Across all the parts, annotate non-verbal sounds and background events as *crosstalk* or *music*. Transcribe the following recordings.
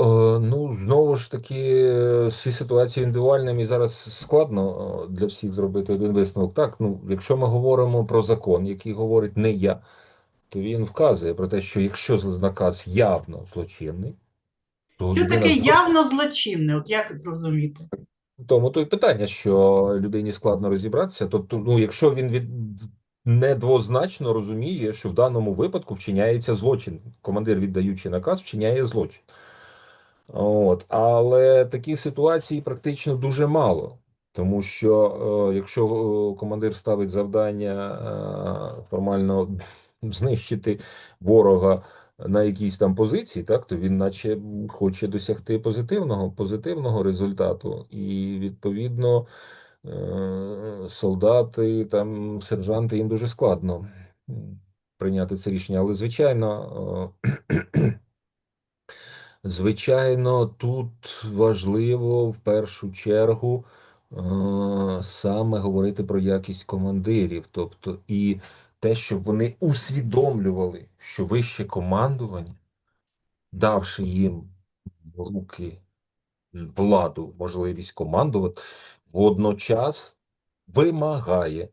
Е, Ну, знову ж таки, всі ситуації індивідуальними і зараз складно е, для всіх зробити один висновок. Так, ну, якщо ми говоримо про закон, який говорить не я, то він вказує про те, що якщо наказ явно злочинний, то Що таке з явно злочинне? От як зрозуміти? тому то й питання, що людині складно розібратися. Тобто, ну, якщо він від недвозначно розуміє, що в даному випадку вчиняється злочин, командир, віддаючи наказ, вчиняє злочин. От, але таких ситуацій практично дуже мало. Тому що е, якщо е, командир ставить завдання е, формально *laughs* знищити ворога на якійсь там позиції, так то він, наче, хоче досягти позитивного позитивного результату, і відповідно солдати там сержанти їм дуже складно прийняти це рішення. Але звичайно. *clears throat* Звичайно, тут важливо в першу чергу е, саме говорити про якість командирів, тобто і те, щоб вони усвідомлювали, що вище командування, давши їм в руки владу, можливість командувати, водночас вимагає.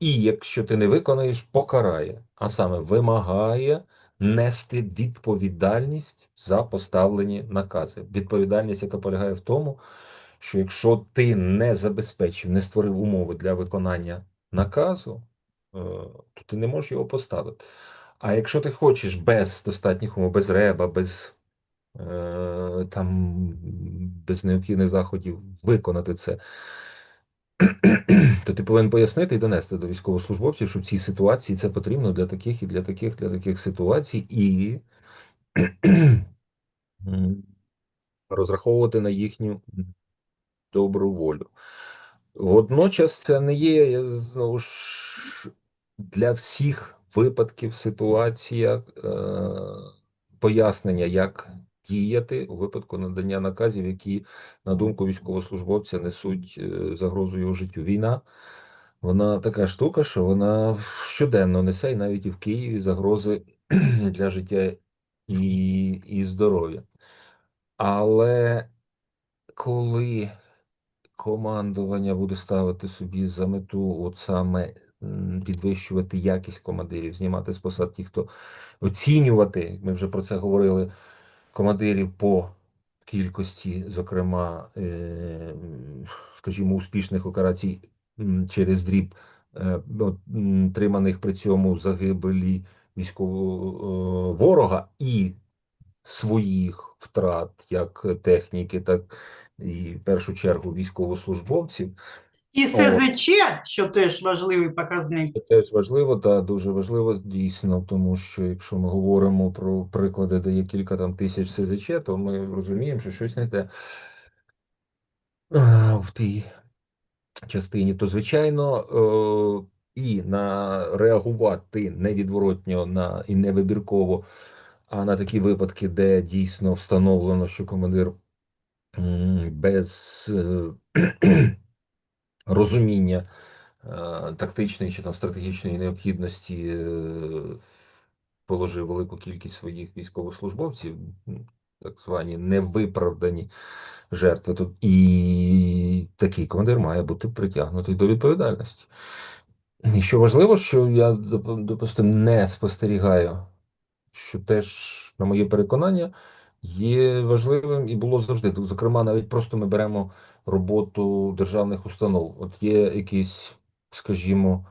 І якщо ти не виконаєш, покарає, а саме вимагає нести відповідальність за поставлені накази. Відповідальність, яка полягає в тому, що якщо ти не забезпечив, не створив умови для виконання наказу, е, то ти не можеш його поставити. А якщо ти хочеш без достатніх умов, без реба, без е, там без необхідних заходів виконати це, *clears throat* то ти повинен пояснити і донести до військовослужбовців, що в цій ситуації це потрібно для таких і для таких, для таких ситуацій, і *clears throat* розраховувати на їхню добру волю. Водночас це не є знову ж для всіх випадків ситуація е, пояснення, як діяти у випадку надання наказів, які, на думку військовослужбовця, несуть е, загрозу його життю. Війна, вона така штука, що вона щоденно несе, і навіть і в Києві загрози *clears throat* для життя і, і здоров'я. Але коли командування буде ставити собі за мету, от саме підвищувати якість командирів, знімати з посад ті, хто оцінювати, ми вже про це говорили, командирів по кількості, зокрема, е, скажімо, успішних операцій через дріб, е, от, м, триманих при цьому загибелі військового е, ворога і своїх втрат, як техніки, так і в першу чергу військовослужбовців. І СЗЧ, що теж важливий показник, це теж важливо, та дуже важливо дійсно, тому що якщо ми говоримо про приклади, де є кілька там тисяч СЗЧ, то ми розуміємо, що щось не те. В тій частині, то звичайно. е, І на реагувати невідворотньо на і невибірково, а на такі випадки, де дійсно встановлено, що командир без е, розуміння е, тактичної чи там стратегічної необхідності е, положив велику кількість своїх військовослужбовців, так звані невиправдані жертви. Тут і такий командир має бути притягнутий до відповідальності. І що важливо, що я доп- допустим не спостерігаю, що теж, на моє переконання, є важливим і було завжди. Зокрема, навіть просто ми беремо роботу державних установ. От є якісь, скажімо,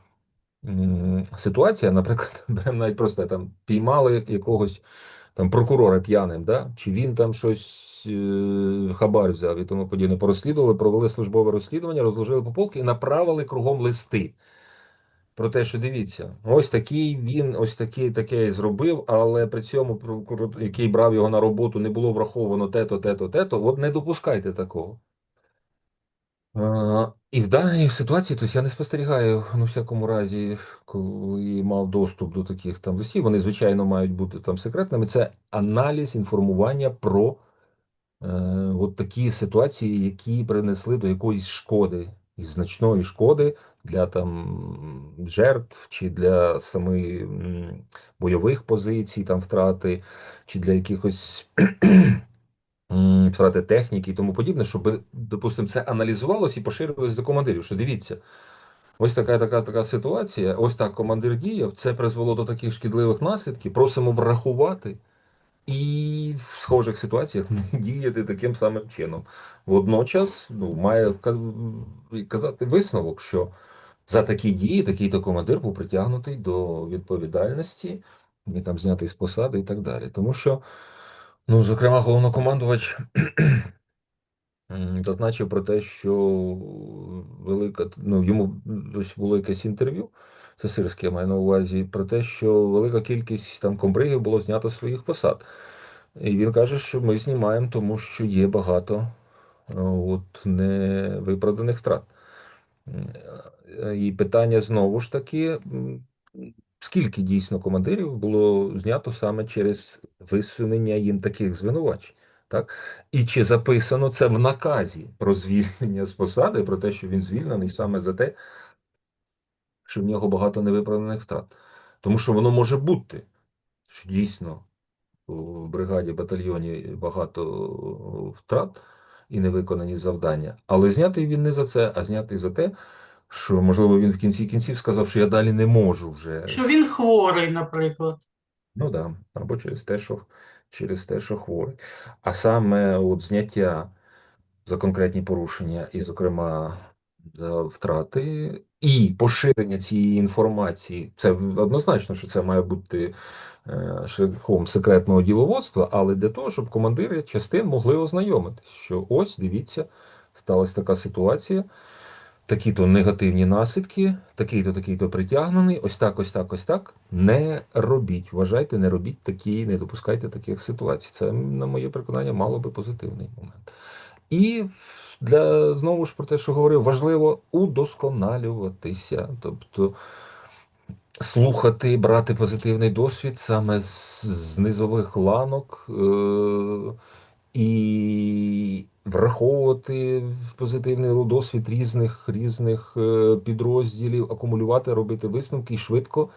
ситуація, наприклад, *laughs* навіть просто там піймали якогось там прокурора п'яним, да? чи він там щось е, хабар взяв і тому подібне. Порозслідували, провели службове розслідування, розложили по полки і направили кругом листи. Про те, що дивіться, ось такий він, ось такий таке зробив, але при цьому який брав його на роботу, не було враховано те-то, те-то, те-то. От не допускайте такого. І в даній ситуації, тобто я не спостерігаю, ну, всякому разі, коли мав доступ до таких там листів, вони, звичайно, мають бути там секретними. Це аналіз інформування про е, от такі ситуації, які принесли до якоїсь шкоди, і значної шкоди для там жертв, чи для самих бойових позицій, там втрати, чи для якихось втрати техніки і тому подібне, щоб, допустимо, це аналізувалось і поширювалось до командирів. Що дивіться, ось така така така ситуація, ось так командир діяв, це призвело до таких шкідливих наслідків. Просимо врахувати. І в схожих ситуаціях не *laughs* діяти таким самим чином. Водночас ну, має казати висновок, що за такі дії такий-то командир був притягнутий до відповідальності і там знятий з посади і так далі. Тому що, ну, зокрема, головнокомандувач *clears throat* зазначив про те, що велика, ну, йому ось було якесь інтерв'ю, це сирське я маю на увазі, про те, що велика кількість там комбригів було знято з своїх посад. І він каже, що ми знімаємо, тому що є багато е, от, невиправданих втрат. Е, І питання знову ж таки, скільки дійсно командирів було знято саме через висунення їм таких звинувачень? Так? І чи записано це в наказі про звільнення з посади, про те, що він звільнений саме за те, що в нього багато невиправданих втрат? Тому що воно може бути, що дійсно в бригаді, батальйоні багато втрат і невиконані завдання. Але знятий він не за це, а знятий за те, що, можливо, він в кінці кінців сказав, що я далі не можу вже. Що він хворий, наприклад. Ну да, або через те, що через те, що хворий. А саме от зняття за конкретні порушення, і, зокрема, за втрати, і поширення цієї інформації, це однозначно, що це має бути е, шляхом секретного діловодства, але для того, щоб командири частин могли ознайомитись, що ось дивіться, сталася така ситуація. Такі-то негативні наслідки, такий-то, такий-то притягнений, ось так, ось так, ось так. Не робіть. Вважайте, не робіть такі, не допускайте таких ситуацій. Це, на моє переконання, мало би позитивний момент. І для знову ж про те, що говорив, важливо удосконалюватися, тобто слухати, брати позитивний досвід саме з, з низових ланок. Е- і враховувати позитивний досвід різних різних е, підрозділів, акумулювати, робити висновки і швидко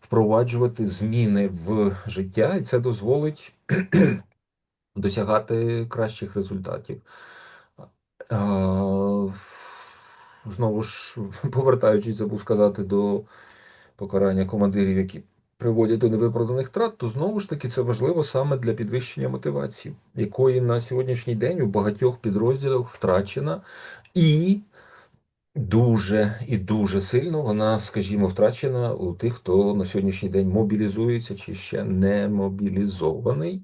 впроваджувати зміни в життя, і це дозволить *clears throat* досягати кращих результатів. Знову ж, повертаючись, забув сказати до покарання командирів, які приводять до невиправданих втрат, то знову ж таки це важливо саме для підвищення мотивації, якої на сьогоднішній день у багатьох підрозділах втрачена, і дуже і дуже сильно вона, скажімо, втрачена у тих, хто на сьогоднішній день мобілізується чи ще не мобілізований.